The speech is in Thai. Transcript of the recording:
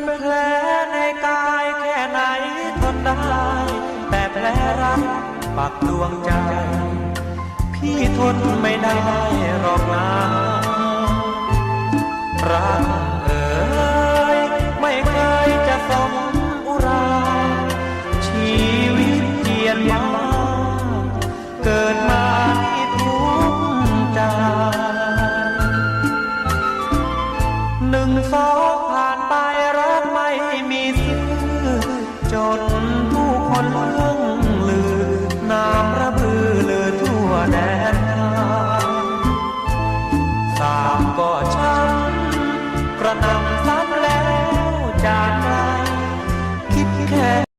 นแผลในกายแค่ไหนทนได้ แต่แผลรักปักดวงใจ พี่ทนไม่ได้หรอกนะรักเอ๋ยไม่เคยจะสมอุรา ชีวิตเกียนมาเกิดมาที่ทุกข์ใจหนึ่งสอง จนผู้คนเลื่องลือนามระบือเลือทั่วแดนไทยสามก็ช้ำกระนำซ้ำแล้วจาก